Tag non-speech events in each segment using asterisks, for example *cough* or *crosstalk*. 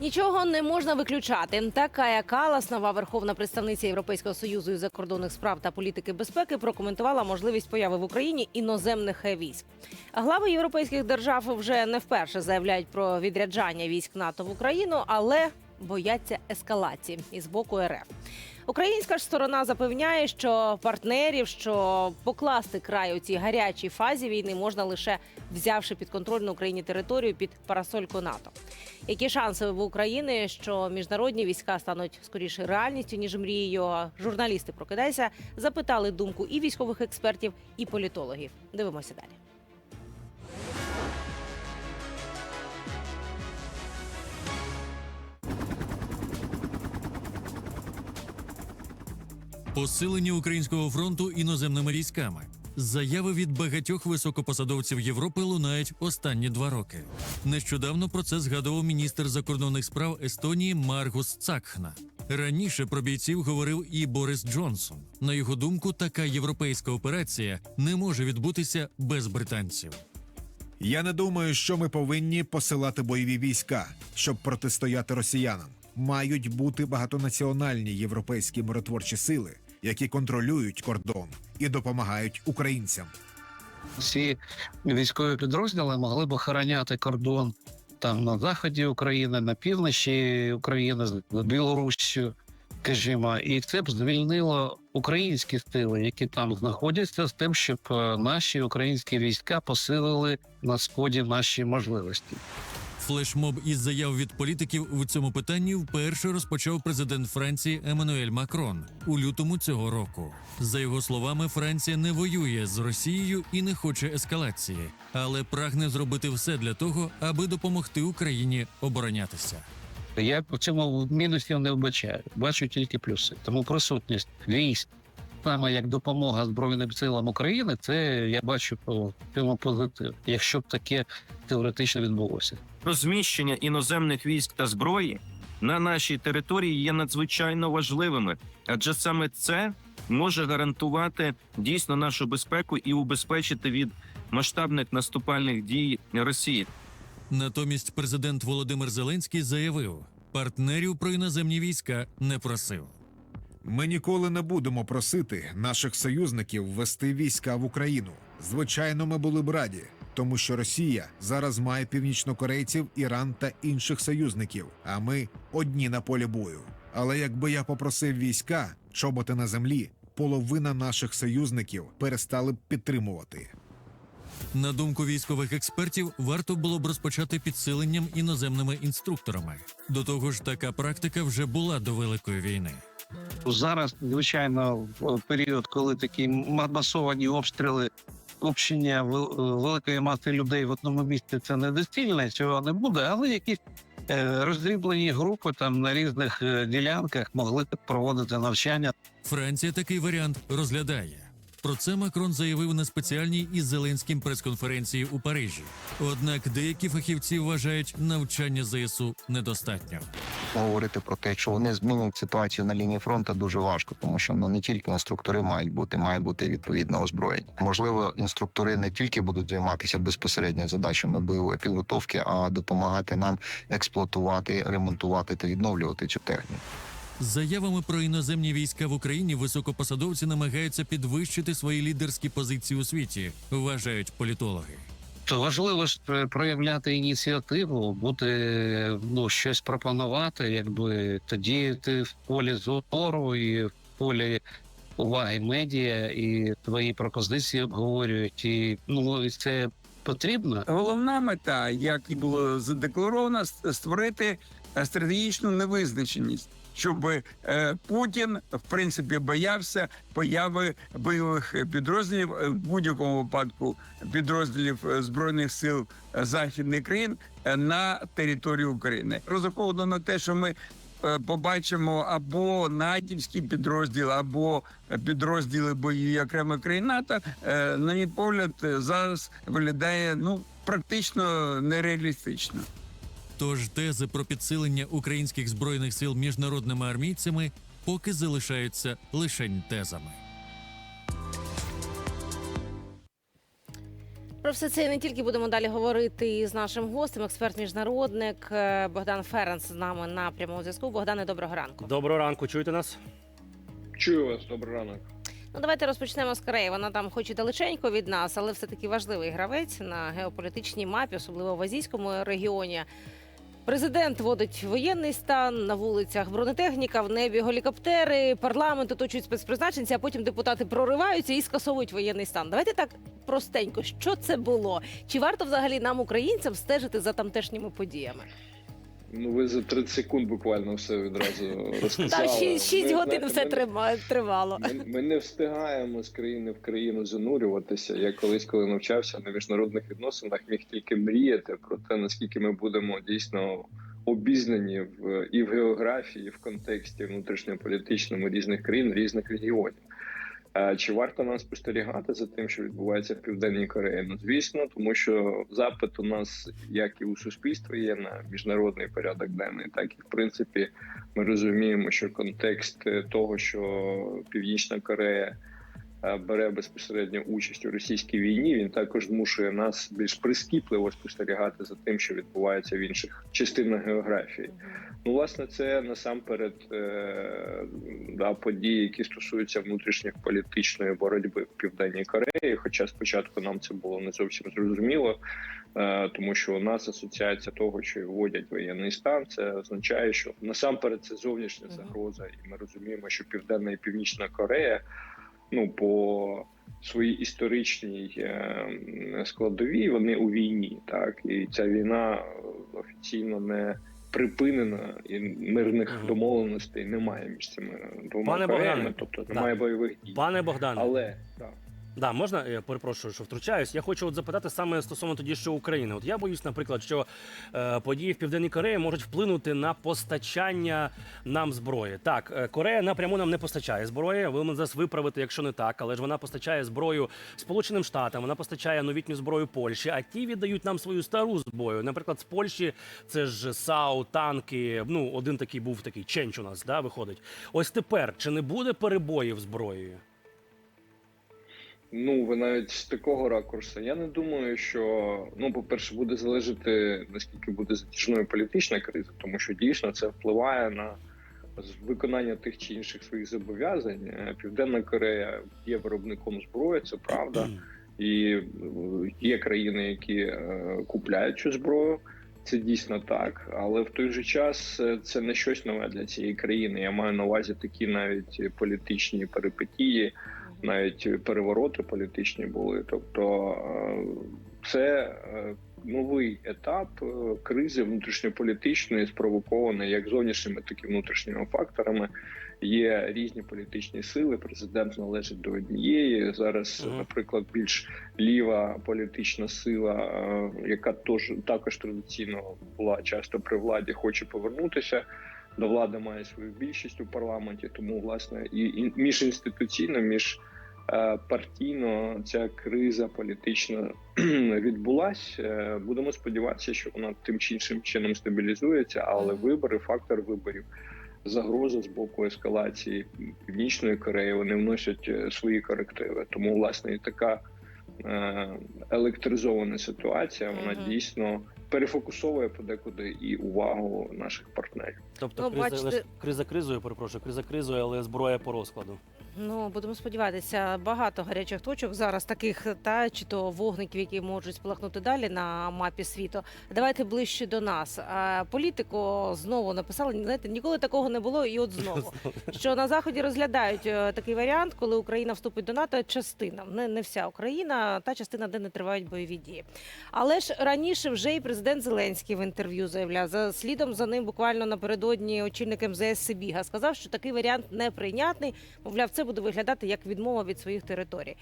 Нічого не можна виключати. Така Калас, нова верховна представниця Європейського союзу із закордонних справ та політики безпеки, прокоментувала можливість появи в Україні іноземних військ. Глави європейських держав вже не вперше заявляють про відряджання військ НАТО в Україну, але бояться ескалації із боку РФ. Українська ж сторона запевняє, що партнерів, що покласти край у цій гарячій фазі війни можна лише взявши під контроль на Україні територію під парасольку НАТО. Які шанси в України, що міжнародні війська стануть скоріше реальністю ніж мрією? Журналісти прокидайся, запитали думку і військових експертів, і політологів. Дивимося далі. Посилення українського фронту іноземними військами. Заяви від багатьох високопосадовців Європи лунають останні два роки. Нещодавно про це згадував міністр закордонних справ Естонії Маргус Цакхна. Раніше про бійців говорив і Борис Джонсон. На його думку, така європейська операція не може відбутися без британців. Я не думаю, що ми повинні посилати бойові війська, щоб протистояти росіянам. Мають бути багатонаціональні європейські миротворчі сили, які контролюють кордон і допомагають українцям. ці військові підрозділи могли б охороняти кордон там на заході України, на півночі України, з Білоруссю, скажімо, і це б звільнило українські сили, які там знаходяться, з тим, щоб е, наші українські війська посилили на сході наші можливості. Флешмоб із заяв від політиків у цьому питанні вперше розпочав президент Франції Еммануель Макрон у лютому цього року. За його словами, Франція не воює з Росією і не хоче ескалації, але прагне зробити все для того, аби допомогти Україні оборонятися. Я в цьому мінусів не вбачаю, бачу тільки плюси. Тому присутність військ, саме як допомога Збройним силам України, це я бачу по цьому позитив, якщо б таке теоретично відбулося. розміщення іноземних військ та зброї на нашій території є надзвичайно важливими, адже саме це може гарантувати дійсно нашу безпеку і убезпечити від масштабних наступальних дій Росії. Натомість президент Володимир Зеленський заявив, партнерів про іноземні війська не просив. Ми ніколи не будемо просити наших союзників ввести війська в Україну. Звичайно, ми були б раді, тому що Росія зараз має північнокорейців, Іран та інших союзників, а ми одні на полі бою. Але якби я попросив війська, чоботи на землі, половина наших союзників перестали б підтримувати. На думку військових експертів, варто було б розпочати підсиленням іноземними інструкторами. До того ж, така практика вже була до Великої війни. Зараз, звичайно, в період, коли такі ма- масовані обстріли, общення великої маси людей в одному місці це недоцільне, цього не буде, але якісь е, роздріблені групи там на різних е, ділянках могли проводити навчання. Франція такий варіант розглядає. Про це Макрон заявив на спеціальній із Зеленським прес-конференції у Парижі. Однак деякі фахівці вважають навчання ЗСУ недостатньо. Говорити про те, що вони змінять ситуацію на лінії фронту дуже важко, тому що ну не тільки інструктори мають бути, має бути відповідне озброєння. Можливо, інструктори не тільки будуть займатися безпосередньо задачами бойової підготовки, а допомагати нам експлуатувати, ремонтувати та відновлювати цю техніку. Заявами про іноземні війська в Україні високопосадовці намагаються підвищити свої лідерські позиції у світі, вважають політологи. То важливо ж проявляти ініціативу, бути ну щось пропонувати, якби тоді ти в полі зору і в полі уваги медіа, і твої пропозиції обговорюють. І ну і це потрібно. Головна мета, як і було задекларовано, створити е, стратегічну невизначеність, щоб е, Путін в принципі боявся появи бойових підрозділів е, в будь-якому випадку підрозділів е, збройних сил західних країн на території України. Розраховано на те, що ми. Побачимо або натівські підрозділи, або підрозділи бойові окремих країн НАТО. На мій погляд, зараз виглядає ну практично нереалістично. Тож тези про підсилення українських збройних сил міжнародними армійцями поки залишаються лише тезами. Про все це не тільки будемо далі говорити з нашим гостем, експерт міжнародник е, Богдан Ференц з нами на прямому зв'язку. Богдане, доброго ранку. Доброго ранку, чуєте нас? Чую вас, добрий ранок. Ну давайте розпочнемо з Кореї. Вона там, хоч і далеченько від нас, але все таки важливий гравець на геополітичній мапі, особливо в азійському регіоні. Президент вводить воєнний стан на вулицях, бронетехніка в небі, гелікоптери, парламент оточують спецпризначенці, а потім депутати прориваються і скасовують воєнний стан. Давайте так простенько, що це було? Чи варто взагалі нам, українцям, стежити за тамтешніми подіями? Ну ви за 30 секунд буквально все відразу розказали. Та 6, Ми, годин знаєте, все ми- тривало. Ми, ми не встигаємо з країни в країну занурюватися. Я колись, коли навчався на міжнародних відносинах, міг тільки мріяти про те, наскільки ми будемо дійсно обізнані в і в географії, і в контексті внутрішньополітичному різних країн, різних регіонів. Чи варто нам спостерігати за тим, що відбувається в південній Кореї? Ну звісно, тому що запит у нас, як і у суспільства, є на міжнародний порядок денний, так і в принципі ми розуміємо, що контекст е, того, що Північна Корея бере безпосередньо участь у російській війні, він також змушує нас більш прискіпливо спостерігати за тим, що відбувається в інших частинах географії. Ну, власне, це насамперед е, да, події, які стосуються внутрішніх політичної боротьби в південній Кореї. Хоча спочатку нам це було не зовсім зрозуміло, е, тому що у нас асоціація того, що вводять воєнний стан, це означає, що насамперед це зовнішня загроза, і ми розуміємо, що Південна і Північна Корея, ну по своїй історичній е, складовій, вони у війні, так і ця війна офіційно не припинена, і мирних угу. домовленостей немає між цими двома країнами, тобто немає да. бойових дій. Пане Богдане, Але так. да, можна я перепрошую, що втручаюсь. Я хочу от запитати саме стосовно тоді, що України. От я боюсь, наприклад, що е, події в Південній Кореї можуть вплинути на постачання нам зброї. Так, е, Корея напряму нам не постачає зброї. Ви мене зараз виправите, якщо не так, але ж вона постачає зброю Сполученим Штатам, вона постачає новітню зброю Польщі, а ті віддають нам свою стару зброю. Наприклад, з Польщі це ж САУ, танки. Ну, один такий був такий ченч у нас, да, виходить. Ось тепер чи не буде перебоїв зброєю? Ну, ви навіть з такого ракурсу. Я не думаю, що ну, по-перше, буде залежати наскільки буде затяжною політична криза, тому що дійсно це впливає на виконання тих чи інших своїх зобов'язань. Е, Південна Корея є виробником зброї, це правда, і е, є країни, які е, купляють цю зброю. Це дійсно так, але в той же час це не щось нове для цієї країни. Я маю на увазі такі навіть політичні перипетії навіть перевороти політичні були. Тобто е, це е, новий етап е, кризи внутрішньополітичної, спровокованої як зовнішніми, так і внутрішніми факторами. Є різні політичні сили. Президент належить до однієї. Зараз, наприклад, більш ліва політична сила, яка тож також традиційно була часто при владі, хоче повернутися до влади, має свою більшість у парламенті. Тому власне і, і міжінституційно, між е, партійно ця криза політична *clears throat* відбулась. Е, Будемо сподіватися, що вона тим чи іншим чином стабілізується, але вибори, фактор виборів, загроза з боку ескалації Північної Кореї вони вносять е, свої корективи. Тому власне і така електризована ситуація, вона угу. дійсно перефокусовує подекуди і увагу наших партнерів. Тобто Ну, криза, бачите- криза кризою, перепрошую, криза кризою, але зброя по розкладу. Ну будемо сподіватися, багато гарячих точок зараз таких, та чи то вогників, які можуть спалахнути далі на мапі світу. Давайте ближче до нас. Політико знову написали, знаєте, ніколи такого не було, і от *laughs* знову. Що на заході розглядають е, такий варіант, коли Україна вступить до НАТО, частина, не, не вся Україна, та частина, де не тривають бойові дії. Але ж раніше вже і президент Зеленський в інтерв'ю заявляв за слідом за ним буквально напередодні очільник МЗС Сибіга сказав, що такий варіант неприйнятний. Мовляв, це буде виглядати як відмова від своїх територій.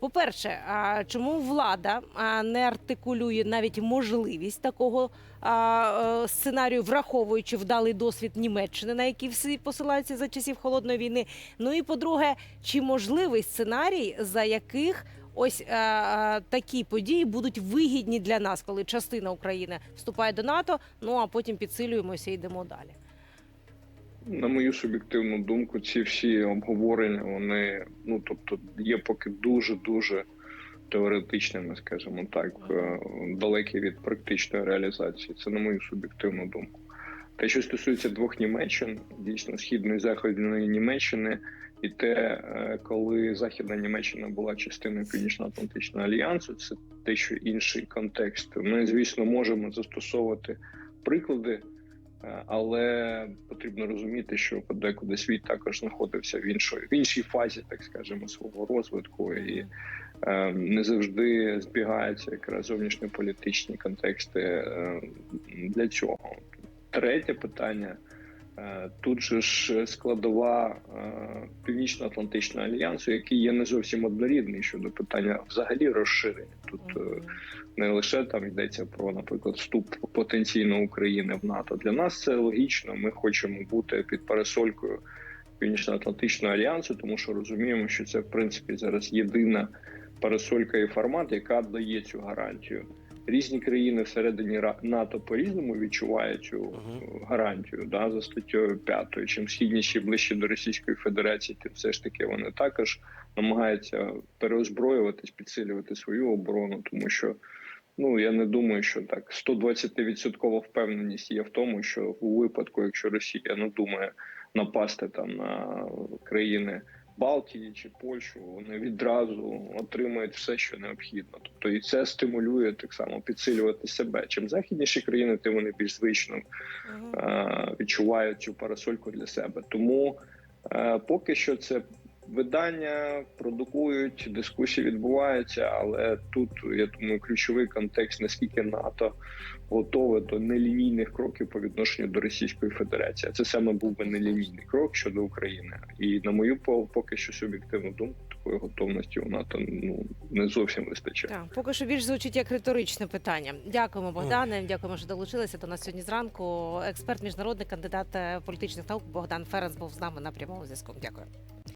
По-перше, чому влада не артикулює навіть можливість такого е, сценарію, враховуючи вдалий досвід Німеччини, на який всі посилаються за часів холодної війни? Ну і по-друге, чи можливий сценарій, за яких ось е, е, такі події будуть вигідні для нас, коли частина України вступає до НАТО, ну а потім підсилюємося і йдемо далі. На мою суб'єктивну думку, ці всі обговорення, вони ну тобто є поки дуже дуже теоретичними, скажімо так, е, далекі від практичної реалізації. Це на мою суб'єктивну думку. Те, що стосується двох Німеччин, дійсно східної і західної Німеччини, і те, е, коли Західна Німеччина була частиною Північно-Атлантичного альянсу, це те, що інший контекст. Ми, звісно, можемо застосовувати приклади, але потрібно розуміти, що подекуди світ також знаходився в іншої в іншій фазі, так скажемо, свого розвитку, і е, не завжди збігаються якраз зовнішньополітичні контексти е, для цього. Третє питання. Е, Тут же ж складова е, Північно-Атлантичного альянсу, який є не зовсім однорідний щодо питання взагалі розширення. Тут е, не лише там йдеться про, наприклад, вступ потенційно України в НАТО. Для нас це логічно. Ми хочемо бути під парасолькою Північно-Атлантичного альянсу, тому що розуміємо, що це в принципі зараз єдина парасолька і формат, яка дає цю гарантію. Різні країни всередині НАТО по-різному відчувають цю гарантію да, за статтею 5. Чим східніші ближче до Російської Федерації, тим все ж таки вони також намагаються переозброюватись, підсилювати свою оборону, тому що ну я не думаю, що так 120% впевненість є в тому, що у випадку, якщо Росія надумає напасти там на країни. Балтії чи Польщу вони відразу отримують все, що необхідно. Тобто і це стимулює так само підсилювати себе. Чим західніші країни, тим вони більш звично е, відчувають цю парасольку для себе. Тому е, поки що це видання продукують, дискусії відбуваються, але тут я думаю, ключовий контекст наскільки НАТО готове до нелінійних кроків по відношенню до Російської Федерації. А Це саме був би нелінійний крок щодо України. І на мою поки що суб'єктивну думку, такої готовності у НАТО ну не зовсім вистачає. Так, поки що більш звучить як риторичне питання. Дякуємо, Богдане. Дякуємо, що долучилися до нас сьогодні зранку. Експерт, міжнародний кандидат е, політичних наук Богдан Ференц був з нами на прямому зв'язку. Дякую.